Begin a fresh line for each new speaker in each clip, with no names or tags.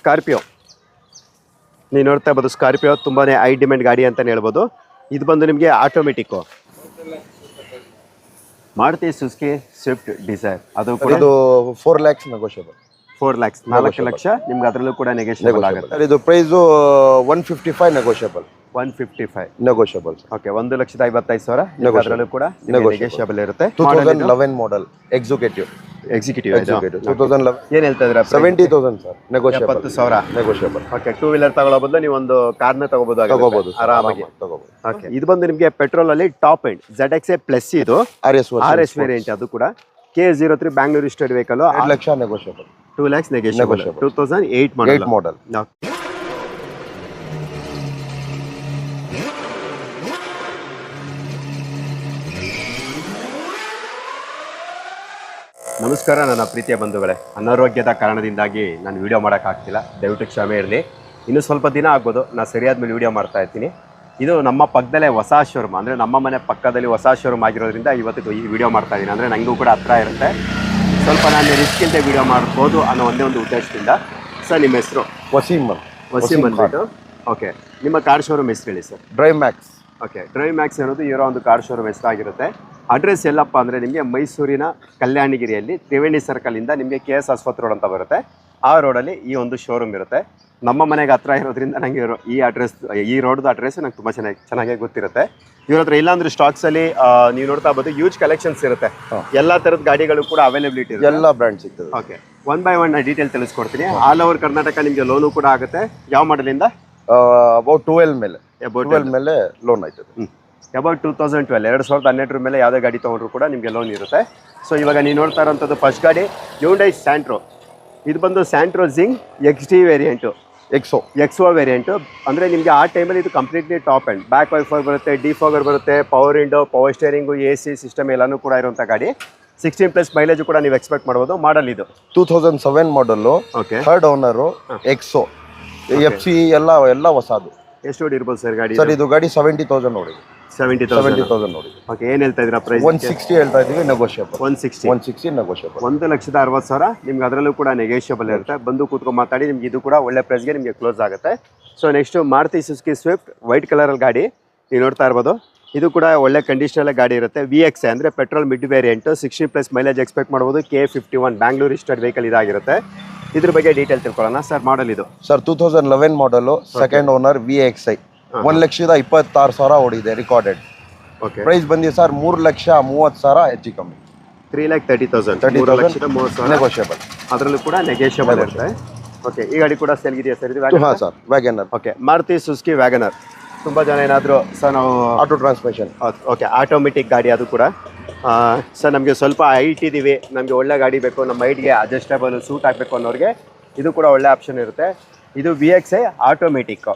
Scorpio. ನೀವು ನೋಡ್ತಾ ಇರ್ಬೋದು ಸ್ಕಾರ್ಪಿಯೋ ತುಂಬಾ ಹೈ ಡಿಮ್ಯಾಂಡ್ ಗಾಡಿ ಅಂತಲೇ ಹೇಳ್ಬೋದು. ಇದು ಬಂದು ನಿಮಗೆ automatic Maruti Suzuki? Swift Dzire ಅದು ಕೂಡ
ಇದು four lakhs negotiable
four lakhs ನಾಲ್ಕು ಲಕ್ಷ ನಿಮ್ಗೆ ಅದರಲ್ಲೂ ಕೂಡ ನೆಗೋಷಿಯಬಲ್ ಆಗುತ್ತೆ.
ಇದು price one fifty five negotiable
one fifty five
negotiable
okay ಒಂದು ಲಕ್ಷದ ಐವತ್ತೈದು ಸಾವಿರ. ಅದರಲ್ಲೂ ಕೂಡ ನೆಗೋಷಿಯಬಲ್ ಇರುತ್ತೆ.
Two thousand eleven model executive
executive ಏನು ಹೇಳ್ತಾ ಇದ್ದೀರಾ
ಸೆವೆಂಟಿ ತೌಸಂಡ್ ಸರ್
ಎಪ್ಪತ್ತು ಸಾವಿರ.
ನೆಗೋಷಿಯಬಲ್
ಓಕೆ ಟೂ ವೀಲರ್ ತಗೊಳ್ಳೋ ಬದಲು ನೀವು ಒಂದು ಕಾರ್ನ ತಗೋಬಹುದು
ತಗೋಬಹುದು
ಆರಾಮಾಗಿ.
ತಗೋಬಹುದು
ಓಕೆ ಇದು ಬಂದು ನಿಮಗೆ ಪೆಟ್ರೋಲ್ ಅಲ್ಲಿ top end Z X A plus ಇದು.
R S
R S variant ಅದು ಕೂಡ. K zero three Bangalore state vehicle
lakh negotiable
two lakhs negotiable. Two thousand
eight
model
model
ನಮಸ್ಕಾರ ನನ್ನ ಪ್ರೀತಿಯ ಬಂಧುಗಳೇ. ಅನಾರೋಗ್ಯದ ಕಾರಣದಿಂದಾಗಿ ನಾನು ವಿಡಿಯೋ ಮಾಡೋಕ್ಕಾಗ್ತಿಲ್ಲ. ದಯವಿಟ್ಟು ಕ್ಷಮೆ ಇರಲಿ. ಇನ್ನು ಸ್ವಲ್ಪ ದಿನ ಆಗ್ಬೋದು. ನಾನು ಸರಿಯಾದ ಮೇಲೆ ವಿಡಿಯೋ ಮಾಡ್ತಾ ಇರ್ತೀನಿ. ಇದು ನಮ್ಮ ಪಕ್ಕದಲ್ಲೇ ಹೊಸ ಶೋರೂಮ್ ಅಂದರೆ ನಮ್ಮ ಮನೆ ಪಕ್ಕದಲ್ಲಿ ಹೊಸ ಶೋರೂಮ್ ಆಗಿರೋದ್ರಿಂದ ಇವತ್ತು ಈ ವಿಡಿಯೋ ಮಾಡ್ತಾ ಇದ್ದೀನಿ. ಅಂದರೆ ನನಗೂ ಕೂಡ ಹತ್ರ ಇರುತ್ತೆ. ಸ್ವಲ್ಪ ನಾನು ರಿಸ್ಕ್ ವೀಡಿಯೋ ವಿಡಿಯೋ ಮಾಡ್ಬೋದು ಅನ್ನೋ ಒಂದೇ ಒಂದು ಉದ್ದೇಶದಿಂದ. ಸರ್ ನಿಮ್ಮ ಹೆಸರು?
ವಸೀಮ್
ವಸೀಮ್ ಅಂದ್ಬಿಟ್ಟು ಓಕೆ ನಿಮ್ಮ ಕಾರ್ ಶೋರೂಮ್ ಹೆಸರು ಹೇಳಿ sir.
Drive Max
okay Drive Max ಅನ್ನೋದು ಇರೋ ಒಂದು ಕಾರ್ ಶೋರೂಮ್ ಹೆಸರಾಗಿರುತ್ತೆ. ಅಡ್ರೆಸ್ ಎಲ್ಲಪ್ಪ ಅಂದರೆ ನಿಮಗೆ ಮೈಸೂರಿನ ಕಲ್ಯಾಣಗಿರಿಯಲ್ಲಿ ತ್ರಿವೇಣಿ ಸರ್ಕಲಿಂದ ನಿಮಗೆ ಕೆ ಎಸ್ ಆಸ್ಪತ್ರೆ ರೋಡ್ ಅಂತ ಬರುತ್ತೆ. ಆ ರೋಡಲ್ಲಿ ಈ ಒಂದು ಶೋರೂಮ್ ಇರುತ್ತೆ. ನಮ್ಮ ಮನೆಗೆ ಹತ್ರ ಇರೋದ್ರಿಂದ ನನಗೆ ಈ ಅಡ್ರೆಸ್ ಈ ರೋಡ್ದು ಅಡ್ರೆಸ್ ನಂಗೆ ತುಂಬ ಚೆನ್ನಾಗಿ ಚೆನ್ನಾಗೇ ಗೊತ್ತಿರುತ್ತೆ. ಇವ್ರ ಹತ್ರ ಇಲ್ಲಾಂದ್ರೆ ಸ್ಟಾಕ್ಸಲ್ಲಿ ನೀವು ನೋಡ್ತಾ ಬಂದು ಯೂಜ್ ಕಲೆಕ್ಷನ್ಸ್ ಇರುತ್ತೆ. ಎಲ್ಲ ಥರದ ಗಾಡಿಗಳು ಕೂಡ ಅವೈಲೇಬಿಲಿಟಿ
ಎಲ್ಲ ಬ್ರ್ಯಾಂಡ್ ಸಿಗ್ತದೆ.
Okay one by one detail ತಿಳಿಸ್ಕೊಡ್ತೀನಿ. ಆಲ್ ಓವರ್ ಕರ್ನಾಟಕ ನಿಮಗೆ ಲೋನು ಕೂಡ ಆಗುತ್ತೆ. ಯಾವ ಮಾಡಲಿಂದ
ಅಬೌಟ್ ಟುವೆಲ್ ಮೇಲೆ.
ಅಬೌಟ್
ಟ್ವೆಲ್ ಮೇಲೆ ಲೋನ್ ಆಯ್ತದೆ.
ಅಬೌಟ್ ಟೂ ತೌಸಂಡ್ ಟ್ವೆಲ್ ಎರಡು ಸಾವಿರದ ಹನ್ನೆರಡರ ಮೇಲೆ ಯಾವುದೇ ಗಾಡಿ ತೊಗೊಂಡ್ರು ಕೂಡ ನಿಮಗೆ ಲೋನ್ ಇರುತ್ತೆ. ಸೊ ಇವಾಗ ನೀವು ನೋಡ್ತಾ ಇರೋಂಥದ್ದು ಫಸ್ಟ್ ಗಾಡಿ ಯೂಂಡೈ ಸ್ಯಾಂಟ್ರೋ ಇದು ಬಂದು Santro Xing X D variant
XO
XO variant ಅಂದರೆ ನಿಮಗೆ ಆ ಟೈಮಲ್ಲಿ ಇದು completely top end back wiper ಬರುತ್ತೆ ಡಿ ಫೋಗರ್ ಬರುತ್ತೆ power window power steering A C system ಎಲ್ಲನೂ ಕೂಡ ಇರುವಂಥ ಗಾಡಿ. ಸಿಕ್ಸ್ಟೀನ್ ಪ್ಲಸ್ ಮೈಲೇಜ್ ಕೂಡ ನೀವು ಎಕ್ಸ್ಪೆಕ್ಟ್ ಮಾಡ್ಬೋದು. ಮಾಡಲ್ ಇದು.
Two thousand seven model
okay
third owner XO F C ಎಲ್ಲ ಎಲ್ಲ ಹೊಸದು.
ಎಷ್ಟು ಓಡಿ ಇರ್ಬೋದು ಸರ್ ಗಾಡಿ
ಸರ್ ಇದು? ಗಾಡಿ ಸೆವೆಂಟಿ ತೌಸಂಡ್ ನೋಡಿ
ಸೆವೆಂಟಿ
ಸೆವೆಂಟಿ
ತೌಸಂಡ್
ನೋಡಿ.
ಓಕೆ ಏನು ಹೇಳ್ತಾ ಇದ್ದೀರಾ ಪ್ರೈಸ್
ಒನ್ ಸಿಕ್ಸ್ಟಿ ಹೇಳ್ತಾ ಇದ್ದೀವಿ negotiable
one sixty
one sixty negotiable
ಒಂದು ಲಕ್ಷದ ಅರವತ್ತು ಸಾವಿರ ನಿಮ್ಗೆ ಅದರಲ್ಲೂ ಕೂಡ ನೆಗೋಷಿಯಬಲ್ ಇರುತ್ತೆ. ಬಂದು ಕೂತ್ಕೊಂಡು ಮಾತಾಡಿ ನಿಮ್ಗೆ ಇದು ಕೂಡ ಒಳ್ಳೆ ಪ್ರೈಸ್ಗೆ ನಿಮಗೆ ಕ್ಲೋಸ್ ಆಗುತ್ತೆ. So next Maruti Suzuki Swift white ಕಲರಲ್ಲಿ ಗಾಡಿ ನೀವು ನೋಡ್ತಾ ಇರ್ಬೋದು. ಇದು ಕೂಡ ಒಳ್ಳೆ ಕಂಡೀಷನಲ್ಲೇ ಗಾಡಿ ಇರುತ್ತೆ. ವಿ ಎಕ್ಸ್ ಅಂದರೆ petrol mid variant sixty plus mileage expect ಮಾಡ್ಬೋದು. ಕೆ ಫಿಫ್ಟಿ ಒನ್ ಬ್ಯಾಂಗ್ಳೂರ್ ಇಸ್ಟರ್ ವೆಹಿಕಲ್ ಇದಾಗಿರುತ್ತೆ. ಇದ್ರ ಬಗ್ಗೆ ಡೀಟೇಲ್ ತಿಳ್ಕೊಳ್ಳೋಣ. ಸರ್ ಮಾಡಲ್ ಇದು.
Sir two thousand eleven model second owner V X I ಒಂದು ಲಕ್ಷದ ಇಪ್ಪತ್ತಾರು ಸಾವಿರ ಓಡಿದೆ ರೆಕಾರ್ಡೆಡ್
ಓಕೆ
ಪ್ರೈಸ್ ಬಂದಿದೆ ಸರ್ ಮೂರು ಲಕ್ಷ ಮೂವತ್ತು ಸಾವಿರ ಹೆಚ್ಚು ಕಮ್ಮಿ.
Three lakh thirty thousand
thirty
ಲಕ್ಷದ ಮೂವತ್ತು ಸಾವಿರ.
ನೆಗೋಷಿಯಬಲ್
ಅದರಲ್ಲೂ ಕೂಡ ನೆಗೋಷಿಯಬಲ್ ಇರುತ್ತೆ ಓಕೆ ಈ ಗಾಡಿ ಕೂಡ ಇದೆಯಾ ಸರ್? ಇದು
ಹಾಂ sir WagonR
okay Maruti Suzuki WagonR ತುಂಬ ಜನ ಏನಾದರೂ ಸರ್ ನಾವು
ಆಟೋ ಟ್ರಾನ್ಸ್ಮಿಷನ್
ಓಕೆ ಆಟೋಮೆಟಿಕ್ ಗಾಡಿ ಅದು ಕೂಡ. ಸರ್ ನಮಗೆ ಸ್ವಲ್ಪ ಹೈಟ್ ಇದ್ದೀವಿ. ನಮಗೆ ಒಳ್ಳೆ ಗಾಡಿ ಬೇಕು ನಮ್ಮ ಹೈಟ್ಗೆ ಅಡ್ಜಸ್ಟಬಲ್ ಸೂಟ್ ಆಗಬೇಕು ಅನ್ನೋರಿಗೆ ಇದು ಕೂಡ ಒಳ್ಳೆ ಆಪ್ಷನ್ ಇರುತ್ತೆ. ಇದು V X A automatic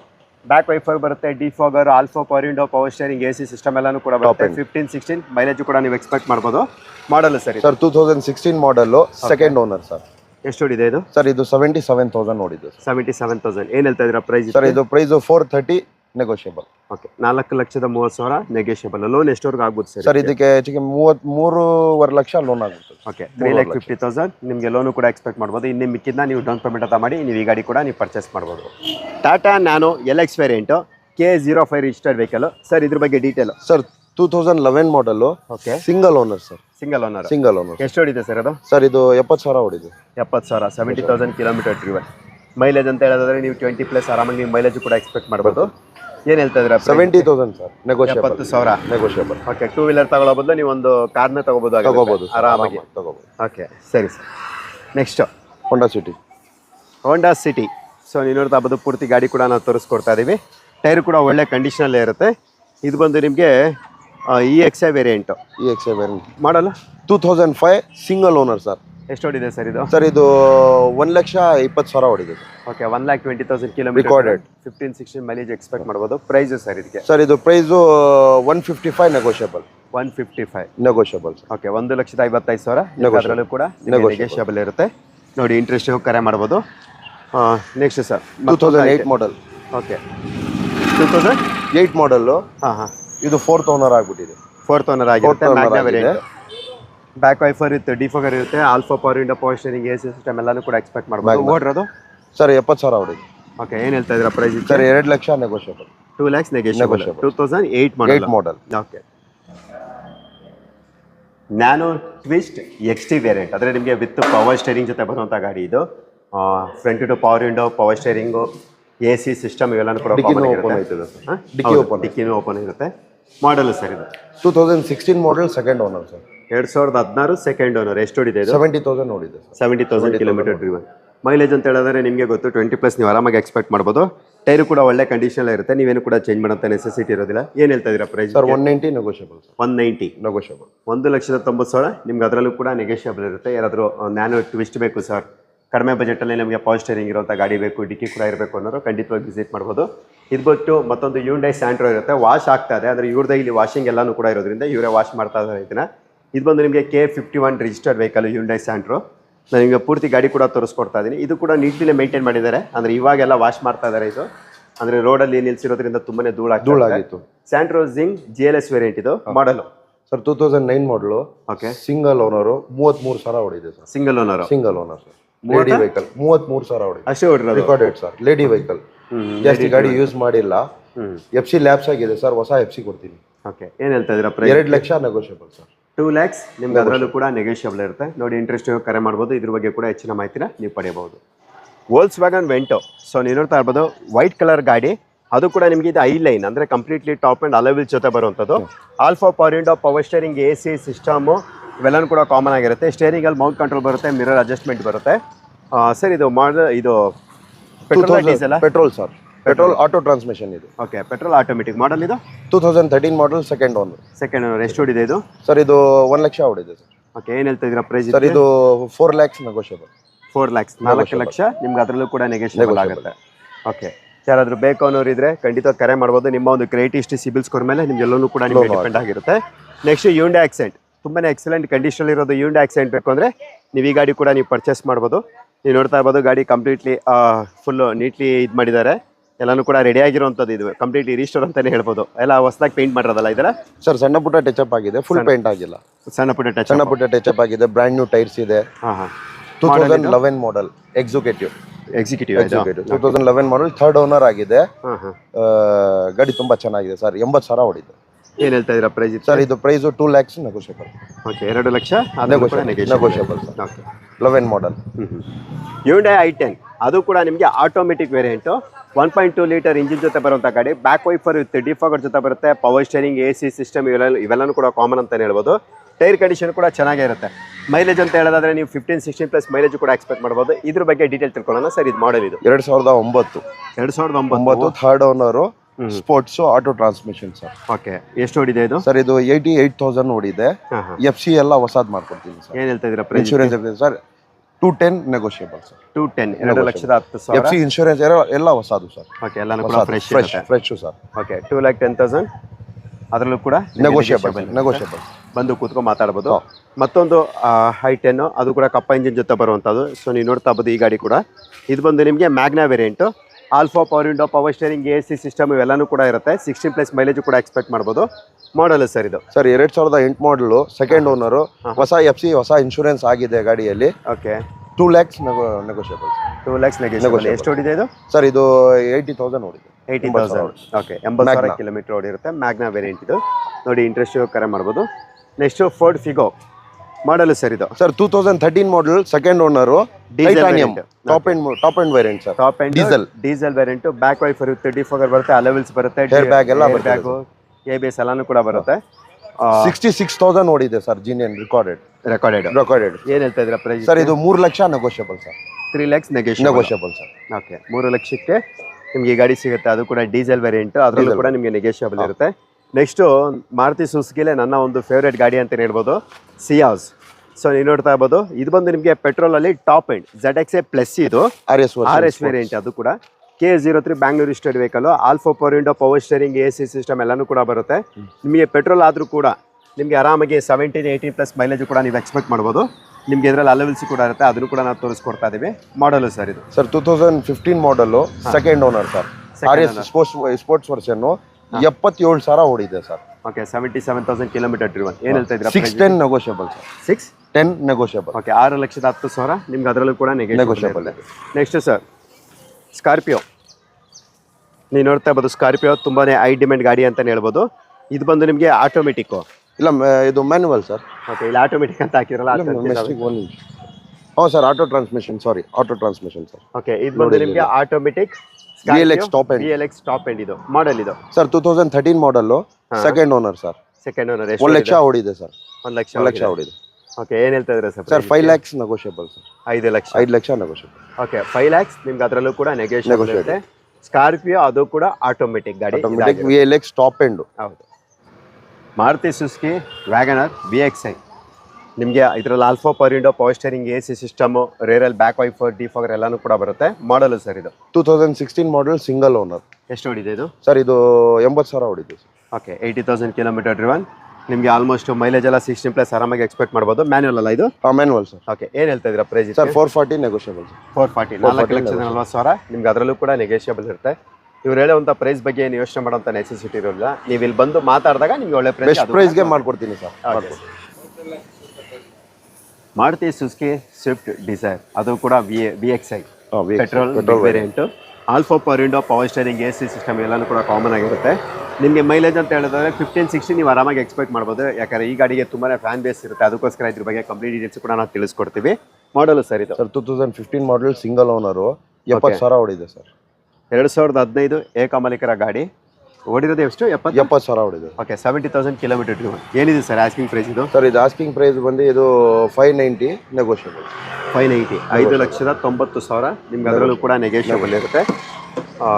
back wiper ಬರುತ್ತೆ defogger all four power window power steering A C system ಎಲ್ಲನೂ ಕೂಡ ಬರುತ್ತೆ. ಫಿಫ್ಟೀನ್ ಸಿಕ್ಸ್ಟೀನ್ ಮೈಲೇಜ್ ಕೂಡ ನೀವು ಎಕ್ಸ್ಪೆಕ್ಟ್ ಮಾಡ್ಬೋದು. Model sir
sir two thousand sixteen model second owner sir
ಎಷ್ಟು ಇದೆ ಇದು?
ಸರ್ ಇದು ಸೆವೆಂಟಿ ಸೆವೆನ್ ತೌಸಂಡ್ ನೋಡಿದ್ದು
ಸೆವೆಂಟಿ ಸೆವೆನ್ ತೌಸಂಡ್ ಏನು ಹೇಳ್ತಾ ಇದ್ದೀರಾ ಪ್ರೈಸ್
ಸರ್ ಇದು price four thirty negotiable
okay ನಾಲ್ಕು ಲಕ್ಷದ ಮೂವತ್ತು ಸಾವಿರ ನೆಗೋಷಿಯಬಲ್ ಲೋನ್ ಎಷ್ಟವರೆಗೂ ಆಗುತ್ತೆ ಸರ್?
ಸರ್ ಇದಕ್ಕೆ ಹೆಚ್ಚಿಗೆ ಮೂವತ್ ಮೂರುವರೆ ಲಕ್ಷ ಲೋನ್ ಆಗುತ್ತೆ.
Okay three lakh fifty thousand ನಿಮಗೆ ಲೋನು ಕೂಡ ಎಕ್ಸ್ಪೆಕ್ಟ್ ಮಾಡ್ಬೋದು. ಇನ್ನು ಮಿಕ್ಕಿದ್ನ ನೀವು ಡೌನ್ ಪೇಮೆಂಟ್ ಅಂತ ಮಾಡಿ ನೀವು ಈ ಗಾಡಿ ಕೂಡ ನೀವು ಪರ್ಚೇಸ್ ಮಾಡ್ಬೋದು. Tata Nano L X variant K zero five registered vehicle sir ಇದ್ರ ಬಗ್ಗೆ detail
sir two thousand eleven model
okay
single owner sir
single owner
single owner
ಎಷ್ಟು ಹೊಡಿದೆ ಸರ್ ಅದು?
ಸರ್ ಇದು ಎಪ್ಪತ್ತು ಸಾವಿರ ಹೊಡಿದೆ
ಎಪ್ಪತ್ತು ಸಾವಿರ. Seventy thousand kilometre driven mileage ಅಂತ ಹೇಳೋದಾದ್ರೆ ನೀವು ಟ್ವೆಂಟಿ ಪ್ಲಸ್ ಆರಾಮಾಗಿ ನೀವು ಮೈಲೇಜ್ ಕೂಡ ಎಕ್ಸ್ಪೆಕ್ಟ್ ಮಾಡ್ಬೋದು. ಏನು ಹೇಳ್ತಾ ಇದ್ದೀರಾ
ಸೆವೆಂಟಿ ತೌಸಂಡ್ ಸರ್ ನೆಗೋಷಿಯಬಲ್
ಎಪ್ಪತ್ತು ಸಾವಿರ.
ನೆಗೋಷಿಯಬಲ್
ಓಕೆ ಟೂ ವೀಲರ್ ತಗೊಳ್ಳೋ ಬದಲು ನೀವು ಒಂದು ಕಾರ್ನ ತಗೋಬೋದು
ತಗೋಬೋದು
ಆರಾಮಾಗಿ.
ತಗೋಬೋದು.
ಓಕೆ ಸರಿ sir next
Honda City
Honda City so ನೀವು ನೋಡ್ತಾ ಬದು ಪೂರ್ತಿ ಗಾಡಿ ಕೂಡ ನಾವು ತೋರಿಸ್ಕೊಡ್ತಾ ಇದೀವಿ. ಟೈರ್ ಕೂಡ ಒಳ್ಳೆ ಕಂಡೀಷನಲ್ಲೇ ಇರುತ್ತೆ. ಇದು ಬಂದು ನಿಮಗೆ E X I variant
E X I variant
model?
Two thousand five single owner sir
ಎಷ್ಟು ಹೊಡಿದೆ ಸರ್ ಇದು?
ಸರ್ ಇದು ಒಂದು ಲಕ್ಷ ಇಪ್ಪತ್ತು ಸಾವಿರ ಹೊಡಿದೆ
okay one lakh twenty thousand kilometre
recorded
fifteen sixteen mileage expect ಮಾಡ್ಬೋದು. ಪ್ರೈಸ್ ಸರ್ ಇದಕ್ಕೆ
ಸರ್ ಇದು price one fifty five negotiable
one fifty five
negotiable
okay ಒಂದು ಲಕ್ಷದ ಐವತ್ತೈದು ಸಾವಿರ. ಅದರಲ್ಲೂ ಕೂಡ. ನೆಗೋಷಿಯಬಲ್ ಇರುತ್ತೆ. ನೋಡಿ ಇಂಟ್ರೆಸ್ಟ್ ಕರೆ ಮಾಡ್ಬೋದು. Next sir.
Two thousand eight model
okay two thousand
eight model
ಹಾಂ ಹಾಂ.
ಇದು ಫೋರ್ತ್ ಓನರ್ ಆಗಿಬಿಟ್ಟಿದೆ.
ಫೋರ್ತ್ ಓನರ್ ಆಗಿರುತ್ತೆ.
ಆಗಿದೆ.
ಬ್ಯಾಕ್ ವೈಫರ್ ಇರುತ್ತೆ ಡಿಫೋಗರ್ ಇರುತ್ತೆ all four power window power steering A C system ಎಲ್ಲಾನು ಕೂಡ ಎಕ್ಸ್ಪೆಕ್ಟ್ ಮಾಡ್ಬೋದು. ಓಡ್ರದು
ಸರ್ ಎಪ್ಪತ್ತು ಸಾವಿರ ಅವ್ರಿಗೆ.
ಓಕೆ ಏನು ಹೇಳ್ತಾ ಇದ್ದೀರಾ ಪ್ರೈಸ್
ಸರ್ ಎರಡು lakh negotiable
two lakhs negotiable. Two thousand eight model
model
okay Nano Twist X T variant ಅಂದರೆ ನಿಮಗೆ ವಿತ್ ಪವರ್ ಸ್ಟೇರಿಂಗ್ ಜೊತೆ ಬರುವಂಥ ಗಾಡಿ ಇದು. Front two power window power steering A C system ಇವೆಲ್ಲನೂ ಕೂಡ
ಓಪನ್. ಆಯ್ತದೆ? ಡಿಕ್ಕಿ ಓಪನ್.
ಡಿಕ್ಕಿನೂ ಓಪನ್ ಇರುತ್ತೆ. ಮಾಡಲ್ ಸರ್ ಇದು.
Two thousand sixteen model second owner sir
ಎರಡು ಸಾವಿರದ ಹದಿನಾರು ಸೆಕೆಂಡ್ ಓನರ್ ಎಷ್ಟು ಹೊಡಿದೆ ಇದು?
ಸೆವೆಂಟಿ ತೌಸಂಡ್ ನೋಡಿದೆ
seventy thousand kilometre driver mileage ಅಂತ ಹೇಳಿದ್ರೆ ನಿಮಗೆ ಗೊತ್ತು ಟ್ವೆಂಟಿ ಪ್ಲಸ್ ನೀವು ಆರಾಮಾಗಿ ಎಕ್ಸ್ಪೆಕ್ಟ್ ಮಾಡ್ಬೋದು. ಟೈರು ಕೂಡ ಒಳ್ಳೆ ಕಂಡೀಷನ್ ಇರುತ್ತೆ ನೀವೇನು ಕೂಡ ಚೇಂಜ್ ಮಾಡೋಂಥ ನೆಸೆಸಿಟಿ ಇರೋದಿಲ್ಲ. ಏನು ಹೇಳ್ತಾ ಇದ್ದೀರಾ price
sir one ninety negotiable sir
one ninety
negotiable
ಒಂದು ಲಕ್ಷದ ತೊಂಬತ್ತು ಸಾವಿರ ನಿಮ್ಗೆ ಅದರಲ್ಲೂ ಕೂಡ ನೆಗೋಷಿಯಬಲ್ ಇರುತ್ತೆ. ಯಾರಾದರೂ ನ್ಯಾನೋ ಟ್ವಿಸ್ಟ್ ಬೇಕು ಸರ್ ಕಡಿಮೆ ಬಜೆಟಲ್ಲಿ ನಿಮಗೆ ಪವರ್ ಸ್ಟೇರಿಂಗ್ ಇರುವಂಥ ಗಾಡಿ ಬೇಕು ಡಿಕ್ಕಿ ಕೂಡ ಇರಬೇಕು ಅನ್ನೋರು ಖಂಡಿತವಾಗಿ ವಿಸಿಟ್ ಮಾಡ್ಬೋದು. ಇದು ಬಿಟ್ಟು ಮತ್ತೊಂದು ಯೂಂಡೈ ಸ್ಯಾಂಟ್ರೋ ಇರುತ್ತೆ. ವಾಶ್ ಆಗ್ತಾ ಇದೆ ಅಂದರೆ ಇವ್ರದ್ದು ಇಲ್ಲಿ ವಾಷಿಂಗ್ ಎಲ್ಲನೂ ಕೂಡ ಇರೋದ್ರಿಂದ ಇವರೇ ವಾಶ್ ಮಾಡ್ತಾ ಇದ್ದಾರೆ ಇದನ್ನ. ಇದು ಬಂದು ನಿಮಗೆ K fifty one registered vehicle Hyundai Santro ನಾನು ನಿಮಗೆ ಪೂರ್ತಿ ಗಾಡಿ ಕೂಡ ತೋರಿಸ್ಕೊಡ್ತಾ ಇದ್ದೀನಿ ಇದು ಕೂಡ ನೀಟ್ಲಿ ಮೇಂಟೈನ್ ಮಾಡಿದ್ದಾರೆ. ಅಂದರೆ ಇವಾಗೆಲ್ಲ ವಾಶ್ ಮಾಡ್ತಾ ಇದ್ದಾರೆ ಇದು. ಅಂದರೆ ರೋಡಲ್ಲಿ ನಿಲ್ಸಿರೋದ್ರಿಂದ ತುಂಬಾನೇ ಧೂಳು
ಧೂಳಾಗಿತ್ತು.
Santro Xing G L S variant ಇದು. Model
sir two thousand nine model
okay
single owner ಮೂವತ್ತ್ಮೂರು ಸಾವಿರ ಹೊಡಿದೆ sir.
Single owner
single owner sir lady vehicle ಮೂವತ್ತ್ಮೂರು ಸಾವಿರ ಹೊಡಿದೆ
ಅಷ್ಟೇ ಹೊಡಿರೋದು
ರೆಕಾರ್ಡೆಡ್ ಸರ್ ಲೇಡಿ ವೆಹಿಕಲ್ ಜಾಸ್ತಿ ಗಾಡಿ ಯೂಸ್ ಮಾಡಿಲ್ಲ.
ಹ್ಮ್.
ಎಫ್ ಸಿ ಲ್ಯಾಬ್ಸ್ ಆಗಿದೆ ಸರ್ ಹೊಸ ಎಫ್ ಸಿ ಕೊಡ್ತೀನಿ.
ಓಕೆ ಏನು ಹೇಳ್ತಾ ಇದ್ದೀರಾ
ಎರಡು ಲಕ್ಷ ನೆಗೋಷಿಯಬಲ್ ಸರ್
ಟೂ ಲ್ಯಾಕ್ಸ್ ನಿಮ್ಗೆ ಅದರಲ್ಲೂ ಕೂಡ ನೆಗೋಷಿಯಬಲ್ ಇರುತ್ತೆ. ನೋಡಿ ಇಂಟ್ರೆಸ್ಟ್ ಕರೆ ಮಾಡ್ಬೋದು. ಇದ್ರ ಬಗ್ಗೆ ಕೂಡ ಹೆಚ್ಚಿನ ಮಾಹಿತಿನ ನೀವು ಪಡೆಯಬಹುದು. ವೋಲ್ಸ್ ವ್ಯಾಗನ್ ವೆಂಟೋ ಸೊ ನೀವು ನೋಡ್ತಾ ಇರ್ಬೋದು. ವೈಟ್ ಕಲರ್ ಗಾಡಿ. ಅದು ಕೂಡ ನಿಮಗೆ ಇದು ಐ ಲೈನ್ ಅಂದರೆ completely top and alloy wheel ಜೊತೆ ಬರುವಂಥದ್ದು. Alpha power off power steering A C system ಇವೆಲ್ಲನೂ ಕೂಡ ಕಾಮನ್ ಆಗಿರುತ್ತೆ. ಸ್ಟೇರಿಂಗಲ್ಲಿ ಮೌಂಟ್ ಕಂಟ್ರೋಲ್ ಬರುತ್ತೆ ಮಿರರ್ ಅಡ್ಜಸ್ಟ್ಮೆಂಟ್ ಬರುತ್ತೆ. ಸರ್ ಇದು ಮಾಡ ಇದು petrol diesel
petrol sir petrol auto transmission ಇದು.
ಓಕೆ ಪೆಟ್ರೋಲ್ ಆಟೋಮೆಟಿಕ್ ಮಾಡಲ್ ಇದು?
Two thousand thirteen model second owner
second ಎಷ್ಟು ಹೊಡಿದೆ ಇದು?
ಸರ್ ಇದು ಒನ್ ಲಕ್ಷ ಹೊಡಿದೆ ಸರ್
ಓಕೆ ಏನು ಹೇಳ್ತಾ ಇದ್ದೀರಾ ಪ್ರೈಸ್
ಸರ್ ಇದು four lakhs negotiable
four lakhs ನಾಲ್ಕು ಲಕ್ಷ ನಿಮ್ಗೆ ಅದರಲ್ಲೂ ಕೂಡ ನೆಗೋಷಿಯಬಲ್ ಆಗುತ್ತೆ. ಓಕೆ ಯಾರಾದರೂ ಬೇಕು ಅನ್ನೋರು ಇದ್ರೆ ಖಂಡಿತ ಕರೆ ಮಾಡ್ಬೋದು. ನಿಮ್ಮ ಒಂದು ಕ್ರೆಡಿಟ್ ಇಷ್ಟು ಸಿಬಿಲ್ ಸ್ಕೋರ್ ಮೇಲೆ ನಿಮ್ಗೆಲ್ಲನೂ ಕೂಡ ನಿಮಗೆ ಡಿಪೆಂಡ್ ಆಗಿರುತ್ತೆ. ನೆಕ್ಸ್ಟ್ ಯೂಂಡೆ ಆಕ್ಸೆಂಟ್ ತುಂಬಾನೇ ಎಕ್ಸಲೆಂಟ್ ಕಂಡೀಷನ್ ಇರೋದು ಯೂಂಡೆ ಆಕ್ಸೆಂಟ್ ಬೇಕು ಅಂದರೆ ನೀವು ಈ ಗಾಡಿ ಕೂಡ ನೀವು ಪರ್ಚೇಸ್ ಮಾಡ್ಬೋದು. ನೀವು ನೋಡ್ತಾ ಇರ್ಬೋದು ಗಾಡಿ ಕಂಪ್ಲೀಟ್ಲಿ ಫುಲ್ಲು ನೀಟ್ಲಿ ಇದು ಮಾಡಿದ್ದಾರೆ. ಎಲ್ಲನೂ ಕೂಡ ರೆಡಿ ಆಗಿರುವಂಥದ್ದು ಇದು. ಕಂಪ್ಲೀಟ್ಲಿ ರಿಸ್ಟೋರ್ ಅಂತಾನೆ ಹೇಳ್ಬೋದು. ಎಲ್ಲ ಹೊಸದಾಗಿ ಪೇಂಟ್ ಮಾಡಿರೋದಲ್ಲ ಇದೆಲ್ಲ?
ಸರ್ ಸಣ್ಣ ಪುಟ್ಟ ಟಚ್ ಆಗಿದೆ. ಫುಲ್ ಪೇಂಟ್ ಆಗಿಲ್ಲ.
ಸಣ್ಣ ಪುಟ್ಟ ಟಚ್
ಸಣ್ಣ ಪುಟ್ಟ ಟಚ್ ಆಗಿದೆ. ಬ್ರ್ಯಾಂಡ್ ನ್ಯೂ ಟೈರ್ಸ್ ಇದೆ.
ಹಾಂ ಹಾಂ.
Two thousand eleven model executive
executive
executive two thousand eleven model third owner ಆಗಿದೆ.
ಹಾಂ ಹಾಂ.
ಆ, ಗಾಡಿ ತುಂಬಾ ಚೆನ್ನಾಗಿದೆ ಸರ್ ಎಂಬತ್ತು ಸಾವಿರ ಹೊಡಿದೆ
ಏನ್ ಹೇಳ್ತಾ ಇದ್ದೀರಾ ಪ್ರೈಸ್
ಸರ್ ಇದು price two lakhs negotiable
okay ಎರಡು lakh. Negotiable
eleven model
Hyundai I ten ಅದು ಕೂಡ ನಿಮಗೆ automatic variant one point two litre engine ಜೊತೆ ಬರುವಂಥ ಗಾಡಿ. ಬ್ಯಾಕ್ ವೈಫರ್ ವಿತ್ ಡಿಫಾಗರ್ ಜೊತೆ ಬರುತ್ತೆ power steering A C system ಇವೆಲ್ಲ ಇವೆಲ್ಲನೂ ಕೂಡ ಕಾಮನ್ ಅಂತಲೇ ಹೇಳ್ಬೋದು. ಟೈರ್ ಕಂಡೀಷನ್ ಕೂಡ ಚೆನ್ನಾಗೇ ಇರುತ್ತೆ. ಮೈಲೇಜ್ ಅಂತ ಹೇಳೋದಾದ್ರೆ ನೀವು ಫಿಫ್ಟೀನ್ ಸಿಕ್ಸ್ಟೀನ್ ಪ್ಲಸ್ ಮೈಲೇಜ್ ಕೂಡ ಎಕ್ಸ್ಪೆಕ್ಟ್ ಮಾಡ್ಬೋದು. ಇದ್ರ ಬಗ್ಗೆ ಡೀಟೇಲ್ ತಿಳ್ಕೊಳ್ಳೋಣ ಸರ್ ಇದು ಮಾಡೆಲ್ ಇದು.
ಎರಡು ಸಾವಿರದ ಒಂಬತ್ತು.
ಎರಡು ಸಾವಿರದ
ಒಂಬತ್ತು. Third owner sports auto transmission sir
okay ಎಷ್ಟು ಓಡಿದೆ ಇದು?
ಸರ್ ಇದು ಏಯ್ಟಿ ಏಯ್ಟ್ ತೌಸಂಡ್
ಓಡಿದೆ
ಎಫ್ ಸಿ ಎಲ್ಲ ಹೊಸದ್ ಮಾಡ್ಕೊಡ್ತೀನಿ ಸರ್
ಏನು ಹೇಳ್ತಾ ಇದ್ದೀರಾ
insurance sir two ten negotiable sir
two ten ಎರಡು ಲಕ್ಷದ ಹತ್ತು
ಎಫ್
ಸಾವಿರ
ಸಿ ಇನ್ಶೂರೆನ್ಸ್ ಎಲ್ಲ ಹೊಸದು ಸರ್
ಓಕೆ ಎಲ್ಲಾನು ಕೂಡ fresh
fresh fresh sir
okay two lakh ten thousand ಅದರಲ್ಲೂ ಕೂಡ
ನೆಗೋಷಿಯಬಲ್ ನೆಗೋಷಿಯಬಲ್
ಬಂದು ಕೂತ್ಕೊಂಡು ಮಾತಾಡ್ಬೋದು. ಮತ್ತೊಂದು ಹೈ ಟೆನ್ನು ಅದು ಕೂಡ ಕಪ್ಪ ಇಂಜಿನ್ ಜೊತೆ ಬರುವಂಥದ್ದು. ಸೊ ನೀವು ನೋಡ್ತಾ ಇರ್ಬೋದು ಈ ಗಾಡಿ ಕೂಡ. ಇದು ಬಂದು ನಿಮಗೆ Magna variant all four power window power steering A C system ಇವೆಲ್ಲನೂ ಕೂಡ ಇರುತ್ತೆ. ಸಿಕ್ಸ್ಟೀನ್ ಪ್ಲಸ್ ಮೈಲೇಜ್ ಕೂಡ ಎಕ್ಸ್ಪೆಕ್ಟ್ ಮಾಡ್ಬೋದು. ಮಾಡಲ್ ಸರ್ ಇದು.
ಸರ್ ಎರಡು ಸಾವಿರದ ಎಂಟು ಮಾಡಲು ಸೆಕೆಂಡ್ ಓನರು ಹೊಸ ಎಫ್ ಸಿ ಹೊಸ ಇನ್ಶೂರೆನ್ಸ್ ಆಗಿದೆ ಗಾಡಿಯಲ್ಲಿ.
Okay
two lakhs negotiable
two lakhs negotiable ಎಷ್ಟು ಓಡಿದೆ ಇದು?
ಸರ್ ಇದು ಏಯ್ಟಿ ತೌಸಂಡ್ ಓಡಿದೆ.
ಏಯ್ಟಿ ತೌಸಂಡ್ ಓಕೆ ಎಂಬತ್ತು ಸಾವಿರ ಕಿಲೋಮೀಟರ್ ಓಡಿರುತ್ತೆ. ಮ್ಯಾಗ್ನಾ ವೇರಿಯಂಟ್ ಇದು. ನೋಡಿ ಇಂಟ್ರೆಸ್ಟ್ ಕರೆ ಮಾಡ್ಬೋದು. Next Ford Figo model sir ಇದು
sir two thousand thirteen model second owner titanium top end top end variant sir
top end
diesel
diesel variant back wiper ಇರುತ್ತೆ defogger ಬರುತ್ತೆ alloy wheels ಬರುತ್ತೆ
air bag ಎಲ್ಲ ಬರ್ತದೆ
bag A B S ಎಲ್ಲಾನು ಕೂಡ ಬರುತ್ತೆ.
Sixty six thousand ಓಡಿದೆ sir genuine recorded
recorded
recorded
ಏನ್ ಹೇಳ್ತಾ ಇದ್ರ ಪ್ರೈಸ್
ಸರ್ ಇದು ಮೂರು lakh negotiable sir.
Three lakhs negotiable
sir
okay ಮೂರು ಲಕ್ಷಕ್ಕೆ ನಿಮ್ಗೆ ಗಾಡಿ ಸಿಗುತ್ತೆ ಅದು ಕೂಡ ಡೀಸೆಲ್ ವೇರಿಯಂಟ್ ಅದರಲ್ಲೂ ಕೂಡ ನಿಮಗೆ ನೆಗೋಷಿಯಬಲ್ ಇರುತ್ತೆ. ನೆಕ್ಸ್ಟು ಮಾರುತಿ ಸುಸ್ಕಿಲೆ ನನ್ನ ಒಂದು ಫೇವ್ರೇಟ್ ಗಾಡಿ ಅಂತ ಹೇಳ್ಬೋದು. ಸಿಯಾಸ್ ಸೊ ನೀವು ನೋಡ್ತಾ ಇರ್ಬೋದು ಇದು ಬಂದು ನಿಮಗೆ ಪೆಟ್ರೋಲಲ್ಲಿ top end Z X A plus ಇದು.
R S
R S variant ಅದು ಕೂಡ. K zero three Bangalore state vehicle all four power window power steering A C system ಎಲ್ಲನೂ ಕೂಡ ಬರುತ್ತೆ. ನಿಮಗೆ ಪೆಟ್ರೋಲ್ ಆದರೂ ಕೂಡ ನಿಮಗೆ ಆರಾಮಾಗಿ ಸೆವೆಂಟೀನ್ ಏಯ್ಟೀನ್ ಪ್ಲಸ್ ಮೈಲೇಜ್ ಕೂಡ ನೀವು ಎಕ್ಸ್ಪೆಕ್ಟ್ ಮಾಡ್ಬೋದು. ನಿಮಗೆ ಇದರಲ್ಲಿ ಅಲವೆಲ್ಸ್ ಕೂಡ ಇರುತ್ತೆ ಅದನ್ನು ಕೂಡ ನಾವು ತೋರಿಸ್ಕೊಡ್ತಾ ಇದ್ದೀವಿ ಮಾಡಲು ಸರ್ ಇದು.
Sir two thousand fifteen model second owner sir R S sports sports ವರ್ಷನ್ನು ಎಪ್ಪತ್ತೇಳು ಸಾವಿರ ಓಡಿದೆ sir.
Okay seventy seven thousand kilometre driven ಏನು ಹೇಳ್ತಾ ಇದ್ದೀರಾ
six ten negotiable sir
six
ten negotiable
okay ಆರು ಲಕ್ಷದ ಹತ್ತು ಸಾವಿರ. ನಿಮ್ಗೆ ಅದರಲ್ಲೂ ಕೂಡ ನೆಗೋಷಿಯಬಲ್. ನೆಕ್ಸ್ಟ್ ಸರ್ ಸ್ಕಾರ್ಪಿಯೋ ನೀವು ನೋಡ್ತಾ ಇರ್ಬೋದು ಸ್ಕಾರ್ಪಿಯೋ ತುಂಬಾ ಹೈ ಡಿಮ್ಯಾಂಡ್ ಗಾಡಿ ಅಂತ ಹೇಳ್ಬೋದು. ಇದು ಬಂದು ನಿಮಗೆ ಆಟೋಮೆಟಿಕ್ಕು
ಇಲ್ಲ ಇದು ಮ್ಯಾನ್ಯುವಲ್ ಸರ್
ಓಕೆ ಇಲ್ಲಿ ಆಟೋಮೆಟಿಕ್ ಅಂತ ಹಾಕಿರಲ್ಲ
ಹೌದು sir auto transmission sorry auto transmission sir
okay ಇದು ಬಂದು ನಿಮಗೆ automatic
End.
V L X top end ಇದು. ಮಾಡೆಲ್ ಇದು
sir two thousand thirteen model second owner sir
second owner
ಒಂದು ಲಕ್ಷ ಓಡಿದೆ ಸರ್
ಒಂದು ಲಕ್ಷ
ಲಕ್ಷ ಓಡಿದೆ.
ಓಕೆ ಏನು ಹೇಳ್ತಾ ಇದ್ರೆ sir
sir five lakhs negotiable sir
ಐದು ಲಕ್ಷ.
ಐದು lakh negotiable
okay five lakhs ನಿಮ್ಗೆ ಅದರಲ್ಲೂ ಕೂಡ ನೆಗೋಷಿಯಬಲ್. ಇರುತ್ತೆ. ಸ್ಕಾರ್ಪಿಯೋ ಅದು ಕೂಡ ಆಟೋಮೆಟಿಕ್ ಗಾಡಿ
automatic V L X top end
ಹೌದು. Maruti Suzuki Wagon R V X I ನಿಮಗೆ ಇದರಲ್ಲಿ all four power window power steering A C system rear back wiper defogger ಎಲ್ಲಾನು ಕೂಡ ಬರುತ್ತೆ. ಮಾಡಲು ಸರ್ ಇದು?
Two thousand sixteen model single owner
ಎಷ್ಟು ಹೊಡಿದೆ ಇದು?
ಸರ್ ಇದು ಎಂಬತ್ತು ಸಾವಿರ ಹೊಡಿದೆ sir.
Okay eighty thousand kilometre driven ನಿಮಗೆ ಆಲ್ಮೋಸ್ಟ್ ಮೈಲೇಜ್ ಎಲ್ಲ ಸಿಕ್ಸ್ಟೀನ್ ಪ್ಲಸ್ ಆರಾಮಾಗಿ ಎಕ್ಸ್ಪೆಕ್ಟ್ ಮಾಡ್ಬೋದು. ಮ್ಯಾನ್ಯಲ್ ಅಲ್ಲ ಇದು?
Manual sir.
ಓಕೆ ಏನು ಹೇಳ್ತಾ ಇದ್ದೀರಾ price
sir four forty negotiable
four forty ನಾಲ್ಕು ಲಕ್ಷದ ನಲ್ವತ್ತು ಸಾವಿರ. ನಿಮ್ಗೆ ಅದರಲ್ಲೂ ಕೂಡ ನೆಗೋಷಿಯಬಲ್ ಇರುತ್ತೆ. ಇವ್ರು ಹೇಳುವಂಥ ಪ್ರೈಸ್ ಬಗ್ಗೆ ಏನು ಯೋಚನೆ ಮಾಡೋಂಥ ನೆಸೆಸಿಟಿ ಇರೋಲ್ಲ ನೀವು ಇಲ್ಲಿ ಬಂದು ಮಾತಾಡಿದಾಗ ನಿಮಗೆ ಒಳ್ಳೆ ಪ್ರೈಸ್
ಪ್ರೈಸ್ಗೆ ಮಾಡ್ಕೊಡ್ತೀನಿ sir
Maruti Suzuki Swift Dzire ಅದು ಕೂಡ V V X I
V
petrol variant all four power window power steering A C system ಎಲ್ಲನೂ ಕೂಡ ಕಾಮನ್ ಆಗಿರುತ್ತೆ. ನಿಮಗೆ ಮೈಲೇಜ್ ಅಂತ ಹೇಳಿದ್ರೆ ಫಿಫ್ಟೀನ್ ಸಿಕ್ಸ್ಟಿ ನೀವು ಆರಾಮಾಗಿ ಎಕ್ಸ್ಪೆಕ್ಟ್ ಮಾಡ್ಬೋದು. ಯಾಕಂದ್ರೆ ಈ ಗಾಡಿಗೆ ತುಂಬಾ ಫ್ಯಾನ್ ಬೇಸ್ ಇರುತ್ತೆ. ಅದಕ್ಕೋಸ್ಕರ ಇದ್ರ ಬಗ್ಗೆ ಕಂಪ್ಲೀಟ್ ಡೀಟೇಲ್ಸ್ ಕೂಡ ನಾವು ತಿಳಿಸ್ಕೊಡ್ತೀವಿ. ಮಾಡಲು ಸರ್ ಇದು.
Sir two thousand fifteen model single owner ಎಪ್ಪತ್ತು ಸಾವಿರ ಹೊಡಿದೆ ಸರ್
ಎರಡು ಸಾವಿರದ ಹದಿನೈದು ಏಕಮಾಲಿಕರ ಗಾಡಿ. ಓಡಿರೋದು ಎಷ್ಟು? ಎಪ್ಪತ್ತು?
ಎಪ್ಪತ್ತು ಸಾವಿರ ಹೊಡಿದೆ
ಓಕೆ ಸೆವೆಂಟಿ ತೌಸಂಡ್ ಕಿಲೋಮೀಟರ್ ಏನಿದೆ ಸರ್ ಆಸ್ಕಿಂಗ್ ಪ್ರೈಸ್ ಇದು?
ಸರ್ ಇದು ಆಸ್ಕಿಂಗ್ ಪ್ರೈಸ್ ಬಂದು ಇದು five ninety negotiable
five ninety ಐದು ಲಕ್ಷದ ತೊಂಬತ್ತು ಸಾವಿರ. ನಿಮ್ಗೆ ಅದರಲ್ಲೂ ಕೂಡ ನೆಗೋಷಿಯಬಲ್ ಇರುತ್ತೆ. ಆ,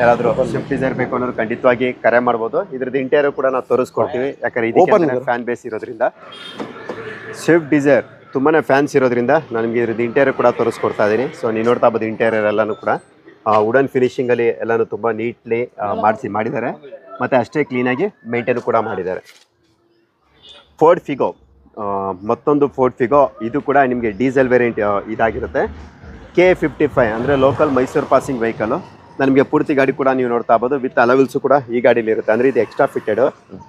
ಯಾರಾದರೂ ಸ್ವಿಫ್ಟ್ ಡಿಸೈರ್ ಬೇಕು ಅನ್ನೋದು ಖಂಡಿತವಾಗಿ ಕರೆ ಮಾಡ್ಬೋದು. ಇದ್ರದ್ದು ಇಂಟೀರಿಯರ್ ಕೂಡ ನಾವು ತೋರಿಸ್ಕೊಡ್ತೀವಿ. ಯಾಕಂದ್ರೆ ಇದು ಫ್ಯಾನ್ ಬೇಸ್ ಇರೋದ್ರಿಂದ. ಸ್ವಿಫ್ಟ್ ಡಿಸೈರ್ ತುಂಬಾ ಫ್ಯಾನ್ಸ್ ಇರೋದ್ರಿಂದ ನಾನು ನಿಮಗೆ ಇದ್ರದ್ದು ಇಂಟೀರಿಯರ್ ಕೂಡ ತೋರಿಸ್ಕೊಡ್ತಾ ಇದ್ದೀನಿ ಸೊ ನೀವು ನೋಡ್ತಾ ಬೋದು ಇಂಟೀರಿಯರ್ ಎಲ್ಲನೂ ಕೂಡ. ವುಡನ್ ಫಿನಿಶಿಂಗಲ್ಲಿ ಎಲ್ಲಾನು ತುಂಬಾ ನೀಟ್ಲಿ ಮಾಡಿಸಿ ಮಾಡಿದ್ದಾರೆ. ಮತ್ತೆ ಅಷ್ಟೇ ಕ್ಲೀನಾಗಿ ಮೇಂಟೈನ್ ಕೂಡ ಮಾಡಿದ್ದಾರೆ. ಫೋರ್ಡ್ ಫಿಗೋ ಮತ್ತೊಂದು ಫೋರ್ಡ್ ಫಿಗೋ ಇದು ಕೂಡ ನಿಮಗೆ ಡೀಸೆಲ್ ವೇರಿಯಂಟ್ ಇದಾಗಿರುತ್ತೆ. ಕೆ ಫಿಫ್ಟಿ ಫೈವ್ ಅಂದರೆ ಲೋಕಲ್ ಮೈಸೂರು ಪಾಸಿಂಗ್ ವೆಹಿಕಲು ನಿಮಗೆ ಪೂರ್ತಿ ಗಾಡಿ ಕೂಡ ನೀವು ನೋಡ್ತಾ ಇರ್ಬೋದು. ವಿತ್ ಅಲವಿಲ್ಸು ಕೂಡ ಈ ಗಾಡಿಲಿ ಇರುತ್ತೆ. ಅಂದರೆ ಇದು ಎಕ್ಸ್ಟ್ರಾ ಫಿಟ್ಟೆಡ್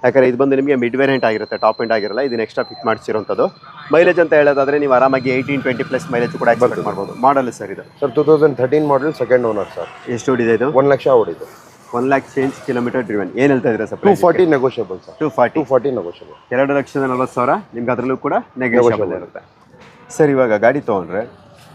ಯಾಕಂದರೆ ಇದು ಬಂದು ನಿಮಗೆ ಮಿಡ್ ವೇರಿಯಂಟ್ ಆಗಿರುತ್ತೆ ಟಾಪ್ ಎಂಡ್ ಆಗಿರಲ್ಲ ಇದನ್ನ ಎಕ್ಸ್ಟ್ರಾ ಫಿಟ್ ಮಾಡಿಸಿರೋಂಥದ್ದು. ಮೈಲೇಜ್ ಅಂತ ಹೇಳೋದಾದ್ರೆ ನೀವು ಆರಾಮಾಗಿ ಏಯ್ಟೀನ್ ಟ್ವೆಂಟಿ ಪ್ಲಸ್ ಮೈಲೇಜ್ ಕೂಡ ಎಕ್ಸ್ಪೆಕ್ಟ್ ಮಾಡ್ಬೋದು. ಮಾಡಲ್ ಸರ್ ಇದು.
Sir two thousand thirteen model second owner sir.
ಎಷ್ಟು ಓಡಿದೆ ಇದು?
ಒನ್ ಲಕ್ಷ ಓಡಿದೆ.
One lakh change kilometre driven ಏನ್ ಹೇಳ್ತಾ ಇದ್ದೀರಾ sir
two forty negotiable sir.
Two forty
two forty negotiable
ಎರಡು ಲಕ್ಷದ ನಲವತ್ತು ಸಾವಿರ ನಿಮ್ಗೆ ಅದರಲ್ಲೂ ಕೂಡ ನೆಗೋಷಿಯಬಲ್ ಇರುತ್ತೆ. ಸರ್ ಇವಾಗ ಗಾಡಿ ತೊಗೊಂಡ್ರೆ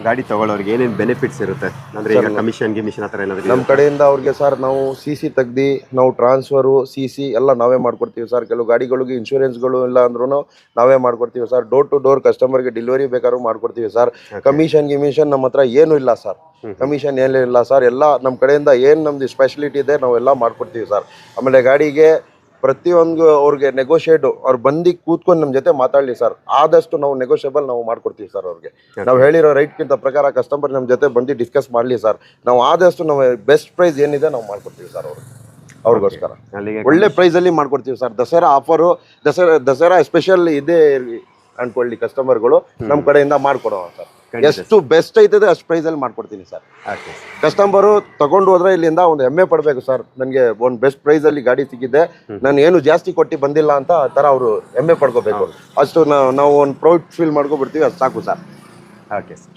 ಗಾಡಿ ತಗೊಳ್ಳೋರಿಗೆ ಏನೇನು ಬೆನಿಫಿಟ್ಸ್ ಇರುತ್ತೆ? ಅಂದರೆ ಈಗ ಕಮಿಷನ್ ಗಿಮಿಷನ್ ಆ ಥರ ಏನಾದರೂ
ನಮ್ಮ ಕಡೆಯಿಂದ ಅವ್ರಿಗೆ ಸರ್ ನಾವು ಸಿ ಸಿ ತೆಗ್ದು ನಾವು ಟ್ರಾನ್ಸ್ಫರು ಸಿ ಸಿ ಎಲ್ಲ ನಾವೇ ಮಾಡ್ಕೊಡ್ತೀವಿ ಸರ್. ಕೆಲವು ಗಾಡಿಗಳಿಗೆ ಇನ್ಶೂರೆನ್ಸ್ಗಳು ಇಲ್ಲ ಅಂದ್ರೂ ನಾವೇ ಮಾಡ್ಕೊಡ್ತೀವಿ ಸರ್. ಡೋರ್ ಟು ಡೋರ್ ಕಸ್ಟಮರ್ಗೆ ಡೆಲಿವರಿ ಬೇಕಾದ್ರೂ ಮಾಡ್ಕೊಡ್ತೀವಿ ಸರ್. ಕಮಿಷನ್ ಗಿಮಿಷನ್ ನಮ್ಮ ಹತ್ರ ಏನೂ ಇಲ್ಲ ಸರ್. ಕಮಿಷನ್ ಏನೂ ಇಲ್ಲ ಸರ್. ಎಲ್ಲ ನಮ್ಮ ಕಡೆಯಿಂದ ಏನು ನಮ್ದು ಸ್ಪೆಷಲಿಟಿ ಇದೆ ನಾವೆಲ್ಲ ಮಾಡ್ಕೊಡ್ತೀವಿ ಸರ್. ಆಮೇಲೆ ಗಾಡಿಗೆ ಪ್ರತಿಯೊಂದು ಅವ್ರಿಗೆ ನೆಗೋಷಿಯೇಟ್ ಅವ್ರು ಬಂದಿ ಕೂತ್ಕೊಂಡು ನಮ್ಮ ಜೊತೆ ಮಾತಾಡಲಿ ಸರ್ ಆದಷ್ಟು ನಾವು ನೆಗೋಷಿಯೇಬಲ್ ನಾವು ಮಾಡ್ಕೊಡ್ತೀವಿ ಸರ್ ಅವ್ರಿಗೆ. ನಾವು ಹೇಳಿರೋ ರೈಟ್ಗಿಂತ ಪ್ರಕಾರ ಕಸ್ಟಮರ್ ನಮ್ಮ ಜೊತೆ ಬಂದು ಡಿಸ್ಕಸ್ ಮಾಡಲಿ ಸರ್ ನಾವು ಆದಷ್ಟು ನಾವು ಬೆಸ್ಟ್ ಪ್ರೈಸ್ ಏನಿದೆ ನಾವು ಮಾಡ್ಕೊಡ್ತೀವಿ ಸರ್ ಅವ್ರಿಗೆ. ಅವ್ರಿಗೋಸ್ಕರ. ಒಳ್ಳೆ ಪ್ರೈಸಲ್ಲಿ ಮಾಡ್ಕೊಡ್ತೀವಿ sir Dasara offer Dasara Dasara special ಇದೆ ಅನ್ಕೊಳ್ಳಿ ಕಸ್ಟಮರ್ಗಳು ನಮ್ಮ ಕಡೆಯಿಂದ ಮಾಡ್ಕೊಡೋಣ ಸರ್ ಎಷ್ಟು ಬೆಸ್ಟ್ ಐತದೆ ಅಷ್ಟು ಪ್ರೈಸ್ ಅಲ್ಲಿ ಮಾಡ್ಕೊಡ್ತೀನಿ ಸರ್. ಕಸ್ಟಮರು ತಗೊಂಡು ಹೋದ್ರೆ ಇಲ್ಲಿಂದ ಒಂದು ಹೆಮ್ಮೆ ಪಡಬೇಕು ಸರ್. ನನಗೆ ಒಂದು ಬೆಸ್ಟ್ ಪ್ರೈಸ್ ಅಲ್ಲಿ ಗಾಡಿ ಸಿಕ್ಕಿದೆ ನಾನು ಏನು ಜಾಸ್ತಿ ಕೊಟ್ಟು ಬಂದಿಲ್ಲ ಅಂತ ಆ ಥರ ಅವರು ಹೆಮ್ಮೆ ಪಡ್ಕೋಬೇಕು. ಅಷ್ಟು ನಾವು ನಾವು ಒಂದು ಪ್ರೌಡ್ ಫೀಲ್ ಮಾಡ್ಕೊಬಿಡ್ತೀವಿ ಅದು ಸಾಕು ಸರ್.
Okay sir.